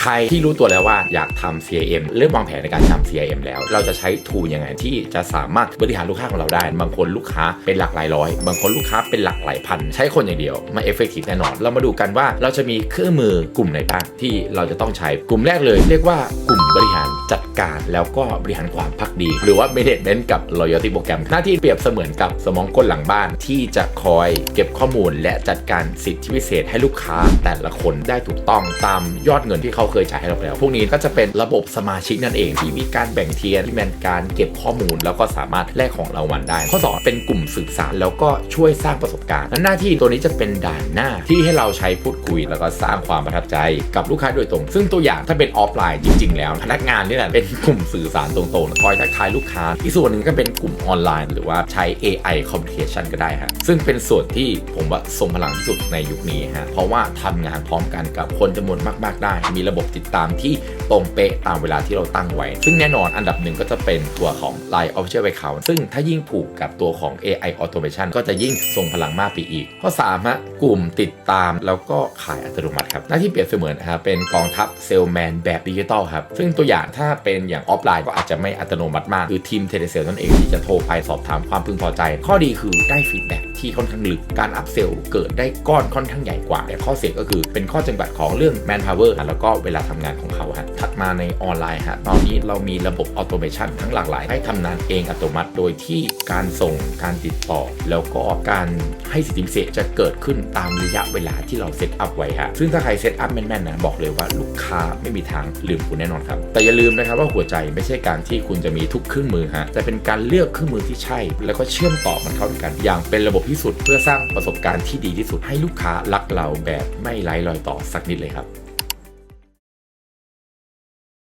ใครที่รู้ตัวแล้วว่าอยากทำ CRM เริ่มวางแผนในการทำ CRM แล้ว เราจะใช้ทูยังไงที่จะสามารถบริหารลูกค้าของเราได้ บางคนลูกค้าเป็นหลักหลายร้อย บางคนลูกค้าเป็นหลักหลายพัน ใช้คนอย่างเดียวไม่เอฟเฟกตีฟแน่นอน เรามาดูกันว่าเราจะมีเครื่องมือกลุ่มไหนบ้างที่เราจะต้องใช้ กลุ่มแรกเลย เรียกว่ากลุ่มบริหารจัดการแล้วก็บริหารความพักดี หรือว่า management กับ loyalty โปรแกรมหน้าที่เปรียบเสมือนกับสมองกลหลังบ้าน ที่จะคอยเก็บข้อมูล และจัดการสิทธิพิเศษให้ลูกค้าแต่ละคนได้ถูกต้องตามยอดเงินที่เขาเคยจ่ายให้เราแล้ว พวกนี้ก็จะเป็นระบบสมาชิกนั่นเองที่มีการแบ่งเทียร์ที่มีการเก็บข้อมูล แล้วก็สามารถแลกของรางวัลได้ ข้อสองเป็นกลุ่มสื่อสารแล้วก็ช่วยสร้างประสบการณ์และหน้าที่ตัวนี้จะเป็นด่านหน้าที่ให้เราใช้พูดคุย แล้วก็สร้างความประทับใจกับลูกค้าโดยตรง ซึ่งตัวอย่างถ้าเป็นออฟไลน์จริง ๆ แล้ว พนักงานนี่แหละเป็นกลุ่มสื่อสารตรงๆคอยทักทายลูกค้า อีกส่วนหนึ่งก็เป็นกลุ่มออนไลน์ หรือว่าใช้ AI communication ก็ได้ฮะซึ่งเป็นส่วนที่ผมว่าทรงพลังที่สุดในยุคนี้ฮะเพราะว่าทำงานพร้อมกันกับคนจำนวนมาก ๆได้มีระบบติดตามที่ตรงเป๊ะตามเวลาที่เราตั้งไว้ ซึ่งแน่นอนอันดับหนึ่งก็จะเป็นตัวของ Line Official Account ซึ่งถ้ายิ่งผูกกับตัวของ AI Automation ก็จะยิ่งทรงพลังมากไปอีก ข้อ3ฮะกลุ่มติดตามแล้วก็ขายอัตโนมัติครับ หน้าที่เปรียบเสมือนครับเป็นกองทัพเซลแมนแบบดิจิตอลครับ ซึ่งตัวอย่างถ้าเป็นอย่างออฟไลน์ก็อาจจะไม่อัตโนมัติมาก คือทีมเทเลเซลนั่นเองที่จะโทรไปสอบถามความพึงพอใจ ข้อดีคือได้ฟีดแบ็ที่ค่อนข้างลึกการอัพเซลเกิดได้ก้อนค่อนข้างใหญ่กว่าแต่ข้อเสียก็คือเป็นข้อจำกัดของเรื่อง manpower แล้วก็เวลาทำงานของเขาฮะถัดมาในออนไลน์ฮะตอนนี้เรามีระบบออโตเมชันทั้งหลากหลาย ให้ทำงานเองอัตโนมัติ โดยที่การส่งการติดต่อ แล้วก็การให้สิทธิพิเศษจะเกิดขึ้นตามระยะเวลาที่เราเซตอัพไว้ฮะซึ่งถ้าใครเซตอัพแม่นๆนะบอกเลยว่าลูกค้าไม่มีทางลืมคุณแน่นอนครับ แต่อย่าลืมนะครับว่าหัวใจไม่ใช่การที่คุณจะมีทุกเครื่องมือฮะแต่เป็นการเลือกเครื่องมือที่ใช่ แล้วก็เชื่อมต่อมันเข้าด้วยกัน อย่างเป็นระบบที่สุดเพื่อสร้างประสบการณ์ที่ดีที่สุดให้ลูกค้ารักเราแบบไม่ไร้รอยต่อสักนิดเลยครับ